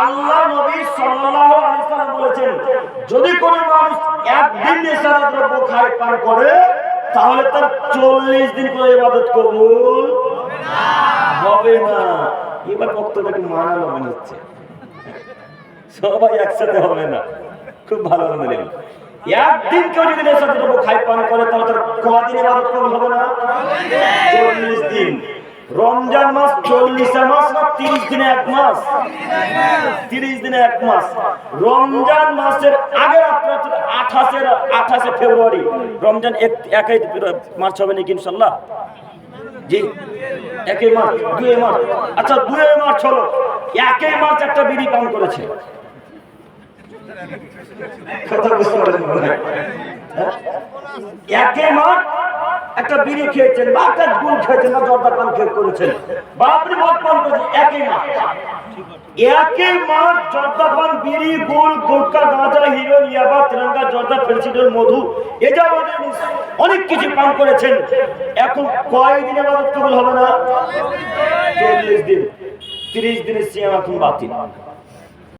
আল্লাহ নবী সাল্লাল্লাহু আলাইহি সাল্লাম বলেছেন, যদি কোনো মানুষ একদিন নেশার দ্রব্য খায়, পান করে, তাহলে তার 40 দিন করে ইবাদত কবুল হবে না। এবার বক্তব্যটি মানানো মনে হচ্ছে সবাই একসাথে হবে না। খুব ভালো আলহামদুলিল্লাহ একদিন কেউ যদি নেশার দ্রব্য খায়, পান করে, তাহলে তার কদিন ইবাদত কবুল হবে না? 40 দিন। রমজান মাস, চল্লিশ মাস, তিরিশ দিনে এক মাস। তিরিশ দিনে এক মাস। রমজান মাসের আগের আঠাশের, আঠাশে ফেব্রুয়ারি। রমজান এক একই মার্চ হবে নাকি ইনশাল্লাহ? জি একই মার্চ, দুই মার্চ। আচ্ছা দুই মার্চ হলো একই মার্চ একটা বিড়ি পান করেছে। কথা বুঝতে? হ্যাঁ? একই মার্চ একটা বিড়ি খেয়েছেন বা একটা গুল খেয়েছেন, বা জর্দা পান খেয়ে করেছেন। বা আপনি মদ পান করেছেন একই মাস একই মাস জর্দা পান, বিড়ি গুল গুটকা, গাঁজা হিরো ইয়াবা, তিরঙ্গা, জর্দা ফেন্সিডেল মধু, এ যাবতীয় অনেক কিছু পান করেছেন। এখন কয় দিনে বাদত কবুল হবে না? চল্লিশ দিন। তিরিশ দিনের সিয়াম এখন বাতিল।